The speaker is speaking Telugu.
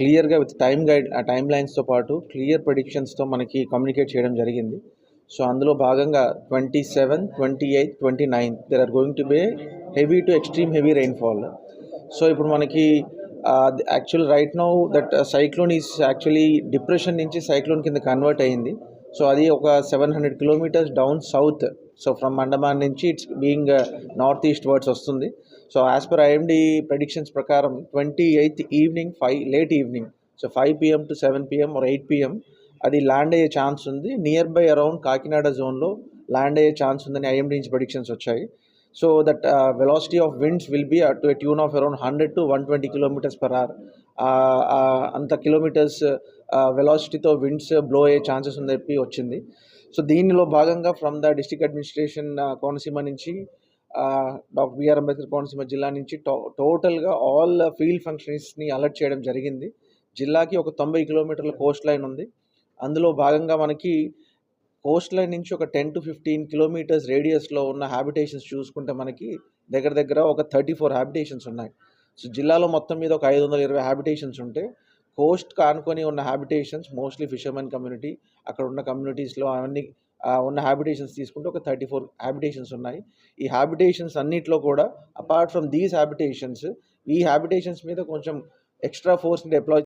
క్లియర్‌గా విత్ టైమ్ గైడ్ ఆ టైం లైన్స్‌తో పాటు క్లియర్ ప్రెడిక్షన్స్‌తో మనకి కమ్యూనికేట్ చేయడం జరిగింది. సో, అందులో భాగంగా twenty seven twenty eight twenty nine there are going to be heavy to extreme heavy rainfall. So, ఇప్పుడు మనకి actual right now that cyclone is actually depression నుంచి సైక్లోన్ కింద కన్వర్ట్ అయింది. సో, అది ఒక 700 kilometres down south. So, from Andaman నుంచి it's being north east words వస్తుంది. So, as per IMD predictions ప్రకారం 28థ్ evening five late evening. So, five PM to seven PM or eight PM అది ల్యాండ్ అయ్యే ఛాన్స్ ఉంది. నియర్ బై అరౌండ్ కాకినాడ జోన్‌లో ల్యాండ్ అయ్యే ఛాన్స్ ఉందని ఐఎండీ నుంచి ప్రెడిక్షన్స్ వచ్చాయి. So, that velocity of winds will be to tune of around 100-120 kilometres per hour. అంత కిలోమీటర్స్ వెలాసిటీతో విండ్స్ బ్లో అయ్యే ఛాన్సెస్ ఉందని చెప్పి వచ్చింది. సో, దీనిలో భాగంగా from the district administration Konaseema నుంచి డాక్టర్ బిఆర్ అంబేద్కర్ కోనసీమ జిల్లా నుంచి టో టోటల్‌గా ఆల్ ఫీల్డ్ ఫంక్షనరీస్‌ని అలర్ట్ చేయడం జరిగింది. జిల్లాకి ఒక 90 కిలోమీటర్ల కోస్ట్ లైన్ ఉంది. అందులో భాగంగా మనకి కోస్ట్ లైన్ నుంచి ఒక 10-15 కిలోమీటర్స్ రేడియస్‌లో ఉన్న హాబిటేషన్స్ చూసుకుంటే మనకి దగ్గర దగ్గర ఒక థర్టీ ఫోర్ హ్యాబిటేషన్స్ ఉన్నాయి. సో, జిల్లాలో మొత్తం మీద ఒక ఐదు వందల ఇరవై హ్యాబిటేషన్స్ ఉంటే కోస్ట్‌కి ఆనుకొని ఉన్న హాబిటేషన్స్ మోస్ట్‌లీ ఫిషర్‌మెన్ కమ్యూనిటీ అక్కడ ఉన్న కమ్యూనిటీస్‌లో అవన్నీ ఉన్న హాబిటేషన్స్ తీసుకుంటే ఒక 34 హాబిటేషన్స్ ఉన్నాయి. ఈ హాబిటేషన్స్ అన్నిట్లో కూడా అపార్ట్ ఫ్రమ్ దీస్ హాబిటేషన్స్ ఈ హాబిటేషన్స్ మీద కొంచెం ఎక్స్‌ట్రా ఫోర్స్‌ని డిప్లాయ్